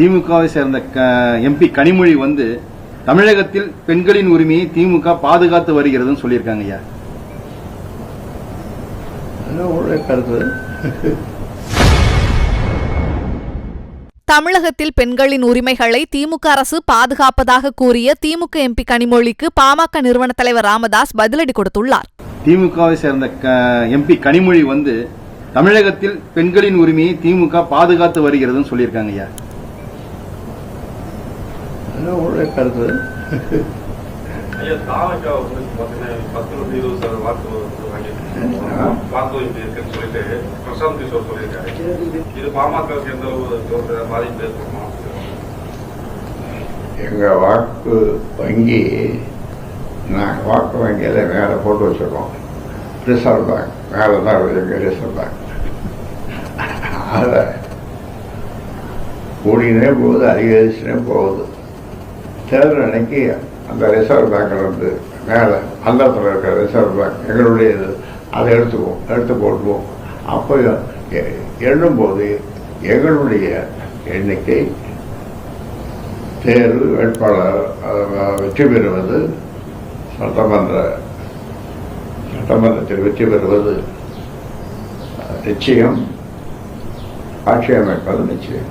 திமுகவை சேர்ந்த எம்பி கனிமொழி வந்து தமிழகத்தில் பெண்களின் உரிமையை திமுக பாதுகாத்து வருகிறதுன்னு சொல்லியிருக்காங்க ஐயா. தமிழகத்தில் பெண்களின் உரிமைகளை திமுக அரசு பாதுகாப்பதாக கூறிய திமுக எம்பி கனிமொழிக்கு பாமக நிறுவன தலைவர் ராமதாஸ் பதிலடி கொடுத்துள்ளார். திமுகவை சேர்ந்த எம்பி கனிமொழி வந்து தமிழகத்தில் பெண்களின் உரிமையை திமுக பாதுகாத்து வருகிறதுன்னு சொல்லியிருக்காங்க ஐயா. இருபது சதவீதம் வாக்கு எங்கள் வங்கி நாங்கள் வாக்கு வங்கியில் மேலே போட்டு வச்சுருக்கோம். ரிசர்வ் பேங்க் மேலே தான் எங்கள் ரிசர்வ் பேங்க் அதை கூடினே போகுது அதிகரிச்சுனே போகுது. தேர்தல் அன்னைக்கு அந்த ரிசர்வ் பேங்கில் இருந்து மேலே அந்தத்தில் இருக்கிற ரிசர்வ் பேங்க் எங்களுடைய இது அதை எடுத்துக்குவோம் எடுத்து போட்டுவோம் அப்போ எ- எண்ணும்போது எங்களுடைய எண்ணிக்கை தேர்வு வேட்பாளர் வெற்றி பெறுவது சட்டமன்ற சட்டமன்றத்தில் வெற்றி பெறுவது நிச்சயம். ஆட்சி அமைப்பது நிச்சயம்.